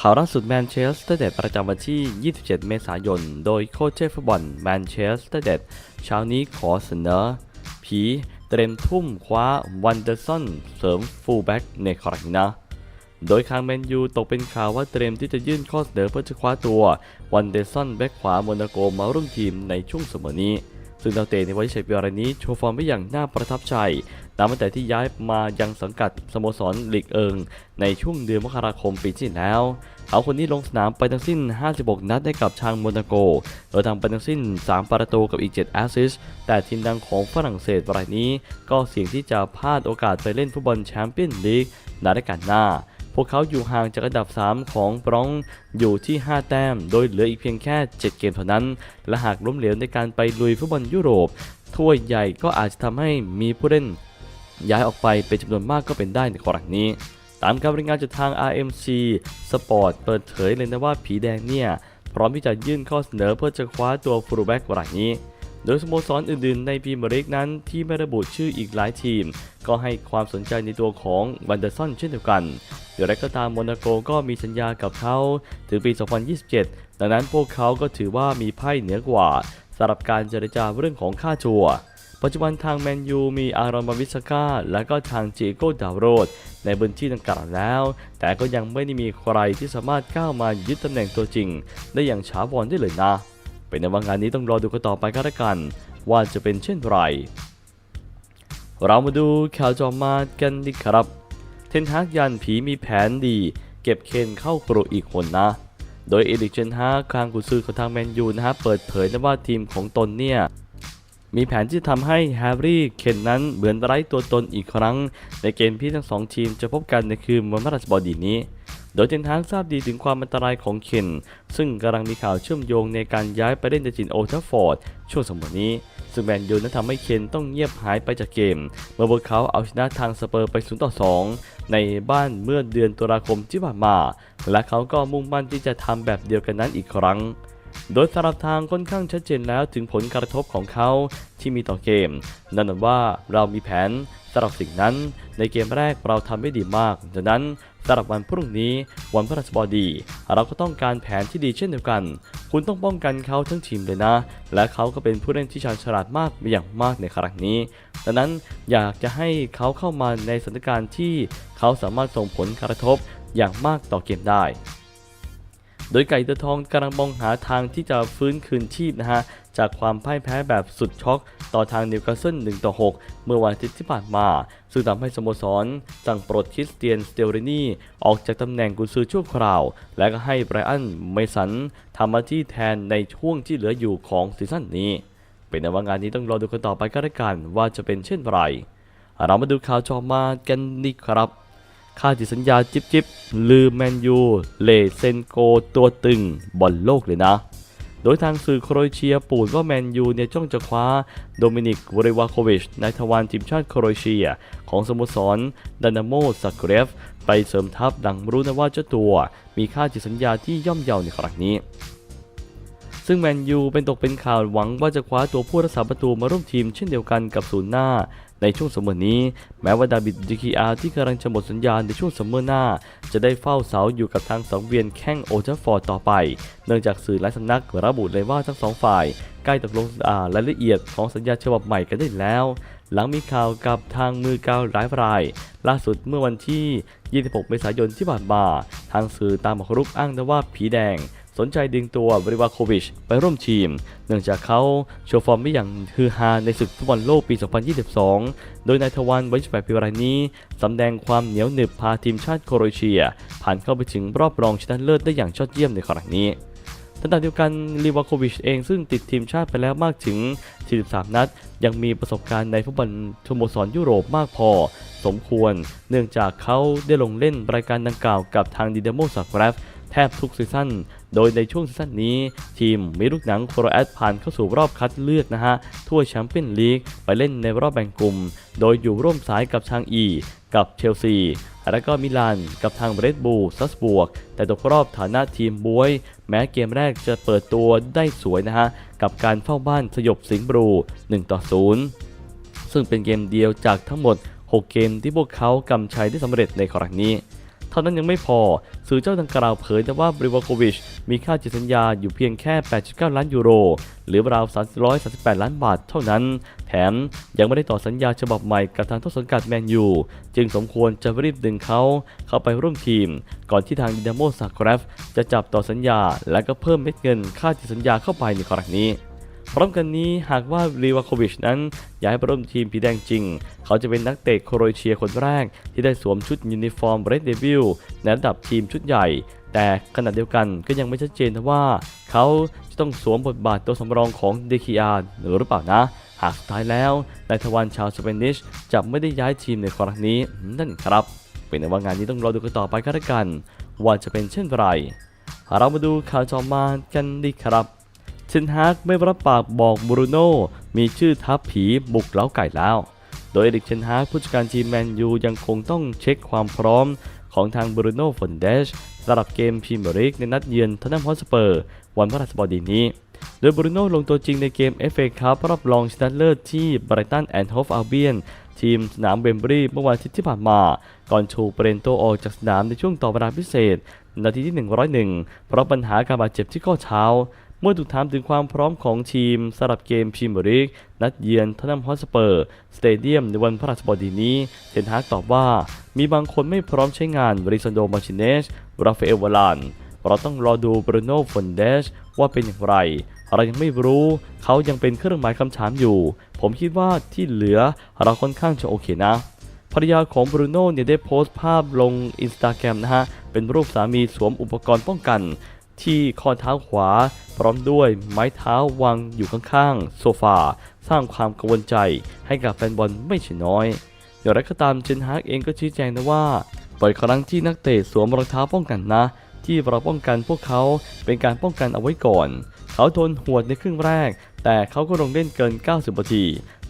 ข่าวล่าสุดแมนเชสเตอร์เดดประจำวันที่ 27 เมษายน โดยโค้ชเชฟฟุตบอลแมนเชสเตอร์เดดเช้านี้ขอเสนอ ผีเตรียมทุ่มคว้าวันเดอร์สันเสริมฟูลแบ็กในครั้งนะโดยทางแมนยูตกเป็นข่าวว่าเตรียมที่จะยื่นข้อเสนอเพื่อจะคว้าตัววันเดอร์สันแบ็กขวาโมนาโกมาร่วมทีมในช่วงเสมอนี้ ซึ่งดาวเตะในวัยเฉลี่ยรายนี้โชว์ฟอร์มได้อย่างน่าประทับใจนับตั้งแต่ที่ย้ายมายังสังกัดสโมสรลีกเอิง ในช่วงเดือนมกราคมปีที่แล้ว เขาคนนี้ลงสนามไปทั้งสิ้น 56 นัดให้กับทางโมนาโกโดยทำไปทั้งสิ้น 3 ประตูกับอีก 7 แอสซิสต์แต่ทีมดังของฝรั่งเศสรายนี้ ก็เสี่ยงที่จะพลาดโอกาสไปเล่นฟุตบอลแชมเปี้ยนลีกในฤดูกาลหน้า พวกเขาอยู่ห่างจากอันดับ 3 ของบรองอยู่ที่ 5 แต้ม โดยเหลืออีกเพียงแค่ 7 เกมเท่านั้น และหากล้มเหลวในการไปลุยฟุตบอลยุโรป ถ้วยใหญ่ก็อาจจะทำให้มีผู้เล่น ย้ายออกไปเป็นจำนวนมากก็เป็นได้ในครั้งนี้ตามการรายงานจากทาง RMC Sport เปิดเผยเลยนะว่าผีแดงเนี่ย พร้อมที่จะยื่นข้อเสนอเพื่อจะคว้าตัวฟูลแบ็กรายนี้ โดยสโมสรอื่นๆ ในพรีเมียร์ลีกนั้นที่ไม่ระบุชื่ออีกหลายทีม ก็ให้ความสนใจในตัวของวันเดอร์สันเช่นเดียวกันอย่างไรก็ตามโมนาโกก็มีสัญญากับเขาถึงปี 2027 ดังนั้นพวกเขาก็ถือว่ามีไพ่เหนือกว่าสำหรับการเจรจาเรื่องของค่าชัวปัจจุบันทางแมนยูมีอารอนมาวิสกาและก็ทางเจโก้ดาวโรดในพื้นที่ดังกล่าวแล้ว แต่ก็ยังไม่ได้มีใครที่สามารถก้าวมายึดตำแหน่งตัวจริง ได้อย่างช้าวอนได้เลยนะ เป็นในว่างานนี้ต้องรอดูกันต่อไปก็แล้วกัน ว่าจะเป็นเช่นไร เรามาดูข่าวจอมากันดีครับ เทนฮากยันผีมีแผนดี เก็บเคนเข้ากรุอีกคนนะ โดยเอริกเจนฮากคางกุซือของทางแมนยูนะฮะเปิดเผยนะว่าทีมของตนเนี่ยมีแผนที่ทำให้แฮร์รี่เคนนั้นเหมือนไร้ตัวตนอีกครั้ง ในเกมที่ทั้งสองทีมจะพบกันในคืนวันพฤหัสบดีนี้ โดยเทนฮากทราบดีถึงความอันตรายของเคนซึ่งกำลังมีข่าวเชื่อมโยงในการย้ายไปเล่นในจินโอทัฟฟอร์ดช่วงสมัยนี้ ซึ่งแมนยูนั้นทำให้เคนต้องเงียบหายไปจากเกม เมื่อพวกเขาเอาชนะทางสเปอร์ไป 0 ต่อ 2 ในบ้านเมื่อเดือนตุลาคมที่ผ่านมา และเขาก็มุ่งมั่นที่จะทำแบบเดียวกันนั้นอีกครั้งโดยสำหรับทางค่อนข้างชัดเจนแล้วถึงผลกระทบของเขาที่มีต่อเกม นั่นว่าเรามีแผนสำหรับสิ่งนั้น ในเกมแรกเราทำได้ดีมากดังนั้น สำหรับวันพรุ่งนี้วันพฤหัสบดี เราก็ต้องการแผนที่ดีเช่นเดียวกัน คุณต้องป้องกันเขาทั้งทีมเลยนะ และเขาก็เป็นผู้เล่นที่ชาญฉลาดมากอย่างมากในครั้งนี้ดังนั้นอยากจะให้เขาเข้ามาในสถานการณ์ที่เขาสามารถส่งผลกระทบอย่างมากต่อเกมได้ โดยไก่ตัวทองกำลังมองหาทางที่จะฟื้นคืนชีพนะฮะ จากความพ่ายแพ้แบบสุดช็อก ต่อทางนิวคาสเซิล1ต่อ6 เมื่อวันอาทิตย์ที่ผ่านมา ซึ่งทำให้สโมสร สั่งปลดคริสเตียนสเตลเรนีออกจากตำแหน่งกุนซือชั่วคราว และก็ให้ไบรอันเมสันทำหน้าที่แทนในช่วงที่เหลืออยู่ของซีซั่นนี้ เป็นในว่างานนี้ต้องรอดูกันต่อไปก็แล้วกันว่าจะเป็นเช่นไรเรามาดูข่าวจอมากันดีครับ ค่าจิตสัญญาจิบจิบลืมแมนยู เลเซนโกตัวตึงบอลโลกเลยนะ โดยทางสื่อโครเอเชียปูดว่าแมนยูเนี่ยจ้องจะคว้าโดมินิกวริวาโควิชนายทวารทีมชาติโครเอเชีย ของสโมสรดานาโมซักเรฟ ไปเสริมทัพหลังรู้นะว่าเจ้าตัว มีค่าจิตสัญญาที่ย่อมเยาในครั้งนี้ซึ่งแมนยูเป็นตกเป็นข่าวหวังว่าจะคว้าตัวผู้รักษาประตูมาร่วมทีมเช่นเดียวกันกับศูนย์หน้า ในช่วงสมเมอนี้ แม้ว่าดาบิดดิคิอาที่กำลังจะหมดสัญญาในช่วงสมเมอหน้า จะได้เฝ้าเสาอยู่กับทางสังเวียนแข้งโอเทฟฟอร์ดต่อไป เนื่องจากสื่อหลายสำนักระบุเลยว่าทั้งสองฝ่าย ใกล้ตกลงรายละเอียดของสัญญาฉบับใหม่กันได้แล้ว หลังมีข่าวกับทางมือกาวหลายราย ล่าสุดเมื่อวันที่ 26 เมษายนที่ผ่านมาทางสื่อตามหมากรุกอ้างนะว่าผีแดง สนใจดึงตัวบริวาโควิชไปร่วมทีม เนื่องจากเขาโชว์ฟอร์มได้อย่างฮือฮาในศึกฟุตบอลโลกปี 2022 โดยนายทวารวัย18ปีรายนี้สำแดงความเหนียวหนึบพาทีมชาติโครเอเชีย ผ่านเข้าไปถึงรอบรองชนะเลิศได้อย่างยอดเยี่ยมในครั้งนี้ขณะเดียวกันลีวาโควิชเองซึ่งติดทีมชาติไปแล้วมากถึง 43 นัด ยังมีประสบการณ์ในฟุตบอลสโมสรยุโรปมากพอ สมควร เนื่องจากเขาได้ลงเล่นรายการดังกล่าวกับทางดินาโมซาเกรฟ ทบทุกซีซั่น โดยในช่วงซีซั่นนี้ ทีมมีลูกหนังโครแอตผ่านเข้าสู่รอบคัดเลือกนะฮะทั่วแชมเปี้ยนลีกไปเล่นในรอบแบ่งกลุ่ม โดยอยู่ร่วมสายกับทางอี กับเชลซีและก็มิลานกับทางเรดบูลซัสบวก แต่ตกรอบฐานะทีมบวย แม้เกมแรกจะเปิดตัวได้สวยนะฮะ กับการเฝ้าบ้านสยบสิงห์บลู1ต่อ0ซึ่งเป็นเกมเดียวจากทั้งหมด 6 เกมที่พวกเขากำชัยได้สำเร็จในครั้งนี้ ทท่านั้นยังไม่พอ สื่อเจ้าดังกล่าวเผยแต่ว่าบริวโควิชมีค่าจิตสัญญาอยู่เพียงแค่ 8.9 ล้านยูโร หรือราว 338 ล้านบาทเท่านั้น แถมยังไม่ได้ต่อสัญญาฉบับใหม่กับทางต้นสังกัดแมนยู จึงสมควรจะรีบดึงเขาเข้าไปร่วมทีม ก่อนที่ทางดินาโมซา g ร e ฟจะจับต่อสัญญา และก็เพิ่มเม็ดเงินค่าจิตสัญญาเข้าไปในครั้งนี้ พร้อมกันนี้หากว่ารีวาโควิชนั้นย้ายไปร่วมทีมผีแดงจริง เขาจะเป็นนักเตะโครเอเชียคนแรก ที่ได้สวมชุดยูนิฟอร์มเรดเดวิลในระดับทีมชุดใหญ่ แต่ขณะเดียวกันก็ยังไม่ชัดเจนว่า เขาจะต้องสวมบทบาทตัวสำรองของเดคิอาหรือเปล่านะ หากสุดท้ายแล้วนายทวารชาวสเปนิชจะไม่ได้ย้ายทีมในครั้งนี้นั่นครับ เป็นว่างานนี้ต้องรอดูกันต่อไปก็แล้วกัน ว่าจะเป็นเช่นไรเรามาดูข่าวต่อมากันดีครับ นฮากไม่รับปากบอกบรูโน่มีชื่อทัพผีบุกเล้าไก่แล้ว โดยเอริกเชนฮากผู้จัดการทีมแมนยูยังคงต้องเช็คความพร้อมของทางบรูโน่ฟอนเดชสำหรับเกมพรีเมียร์ลีกในนัดเยือนทอตแนมฮอสเปอร์ วันพฤหัสบดีนี้ โดยบรูโน่ลงตัวจริงในเกม FA คัพรอบรองชนะเลิศที่ไบรตันแอนด์โฮฟอัลเบียนทีมสนามเบมบรีเมื่อวันอาทิตย์ที่ผ่านมา ก่อนถูกเปรนโตออกจากสนามในช่วงต่อเวลาพิเศษ นาทีที่ 101 เพราะปัญหาการบาดเจ็บที่ข้อเท้า เมื่อถูกถามถึงความพร้อมของทีมสำหรับเกมพรีเมียร์ลีกนัดเยือนทอตแนมฮอสเปอร์สเตเดียมในวันพฤหัสบดีนี้เทนฮากตอบว่า มีบางคนไม่พร้อมใช้งานบริซันโดมาชิเนสราฟาเอลวาลานเราต้องรอดูบรูโน่ฟอนเดชว่าเป็นอย่างไร เรายังไม่รู้เขายังเป็นเครื่องหมายคำถามอยู่ ผมคิดว่าที่เหลือเราค่อนข้างจะโอเคนะภรรยาของบรูโน่เนี่ยได้โพสต์ภาพลงอินสตาแกรมนะฮะ เป็นรูปสามีสวมอุปกรณ์ป้องกัน ที่ข้อเท้าขวา พร้อมด้วยไม้เท้าวางอยู่ข้างๆ โซฟา สร้างความกังวลใจให้กับแฟนบอลไม่ใช่น้อยอย่างไรก็ตามเจนฮากเองก็ชี้แจงนะว่าบ่อยครั้งที่นักเตะสวมรองเท้าป้องกันนะ ที่เราป้องกันพวกเขาเป็นการป้องกันเอาไว้ก่อน เขาทนหวดในครึ่งแรก แต่เขาก็ลงเล่นเกิน 90นาที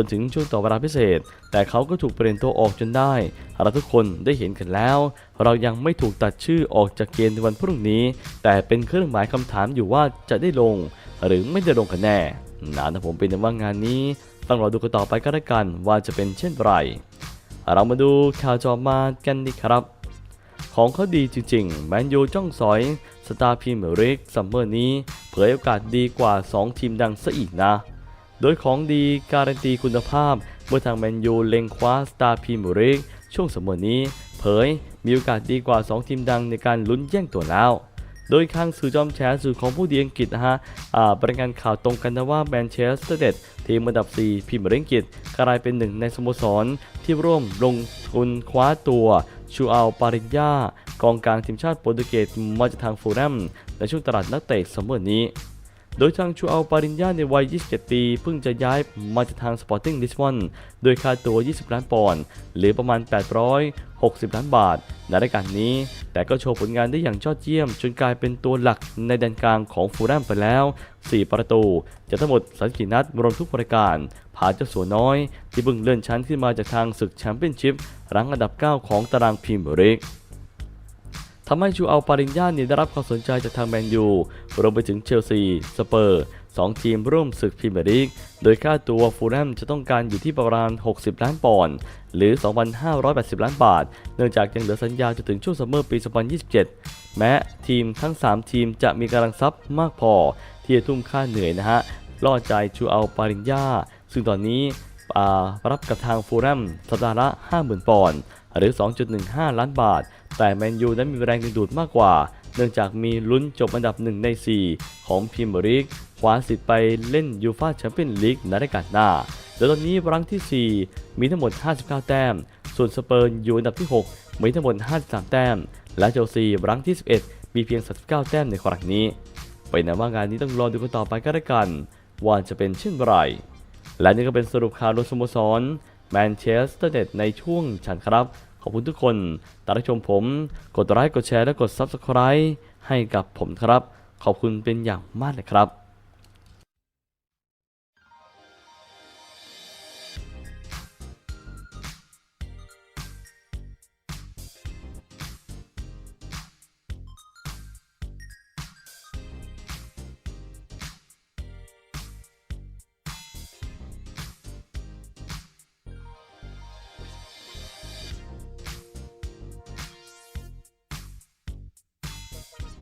จนถึงช่วงต่อเวลาพิเศษ แต่เขาก็ถูกเปลี่ยนตัวออกจนได้ เราทุกคนได้เห็นกันแล้ว เรายังไม่ถูกตัดชื่อออกจากเกมในวันพรุ่งนี้ แต่เป็นเครื่องหมายคำถามอยู่ว่าจะได้ลง หรือไม่ได้ลงกันแน่นะนะผมเป็นว่างานนี้ต้องรอดูกันต่อไปก็แล้วกันว่าจะเป็นเช่นไร เรามาดูข่าวจอมากันดีครับ ของเขาดีจริงๆ แมนยูจ้องสอย สตาร์พรีเมร์ลีกซัมเมอร์นี้ เผยโอกาสดีกว่า 2 ทีมดังซะอีกนะ โดยของดีการันตีคุณภาพ เมื่อทางแมนยูเล็งคว้าสตาร์พรีเมียร์กช่วงซัมมอร์นี้ เผยมีโอกาสดีกว่า 2 ทีมดังในการลุ้นแย่งตัวแล้ว โดยข้างสื่อจอมแฉสื่อของผู้ดีอังกฤษนะฮะอ่าประกาศข่าวตรงกันนะว่าแมนเชสเตอร์เดดทีมอันดับ 4พรีเมียร์อังกฤษกลายเป็นหนึ่งในสโมสรที่ร่วมลงทุนคว้าตัวชูอัลปาริญญากองกลางทีมชาติโปรตุเกสมาจากทางฟูแลมในช่วงตลาดนักเตะซัมมอร์นี้ โดยทางชูอัลปาริญญาในวัย 27 ปี เพิ่งจะย้ายมาจากทางสปอร์ติ้งลิสบอนโดยค่าตัว 20 ล้านปอนด์หรือประมาณ 860 ล้านบาท ในรายการนี้ แต่ก็โชว์ผลงานได้อย่างยอดเยี่ยม จนกลายเป็นตัวหลักในแดนกลางของฟูลแลมไปแล้ว 4 ประตูจากทั้งหมด34นัดรวมทุกรายการผ่านเจ้าสัวน้อย ที่เพิ่งเลื่อนชั้นขึ้นมาจากทางศึกแชมเปี้ยนชิพรั้งอันดับ 9 ของตารางพรีเมียร์ลีก ทำให้ชูอัลปาริญญาเนี่ยได้รับความสนใจจากทางแมนยูรวมไปถึงเชลซี สเปอร์สองทีมร่วมศึกพรีเมียร์ลีก โดยค่าตัวฟูลแลมจะต้องการอยู่ที่ประมาณ 60 ล้านปอนด์ หรือ 2,580 ล้านบาท เนื่องจากยังเหลือสัญญาจนถึงช่วงซัมเมอร์ปี 2027 แม้ทีมทั้ง 3 ทีมจะมีกำลังทรัพย์มากพอ ที่จะทุ่มค่าเหนื่อยนะฮะ ล่อใจชูอัลปาริญญา ซึ่งตอนนี้รับกับทางฟูลแลมสัปดาห์ละ 50,000 ปอนด์ หรือ 2.15 ล้านบาท แต่แมนยูนั้นมีแรงดึงดูดมากกว่า เนื่องจากมีลุ้นจบอันดับ 1 ใน 4 ของพรีเมียร์ลีกคว้าสิทธิ์ไปเล่นยูฟาแชมเปี้ยนลีกในรายการหน้าโดยตอนนี้รังที่ 4 มีทั้งหมด 59 แต้ม ส่วนสเปอร์อยู่อันดับที่ 6 มีทั้งหมด 53 แต้ม และเชลซีรังที่ 11 มีเพียง 39 แต้มในครั้งนี้เป็นะว่างานนี้ต้องรอดูกันต่อไปก็แล้วกัน ว่าจะเป็นเช่นไร และนี่ก็เป็นสรุปข่าวโดยสโมสรแมนเชสเตอร์เดดในช่วงฉันครับ ขอบคุณทุกคนตามรับชมผม กดไลค์กดแชร์และกด Subscribe ให้กับผมครับ ขอบคุณเป็นอย่างมากเลยครับ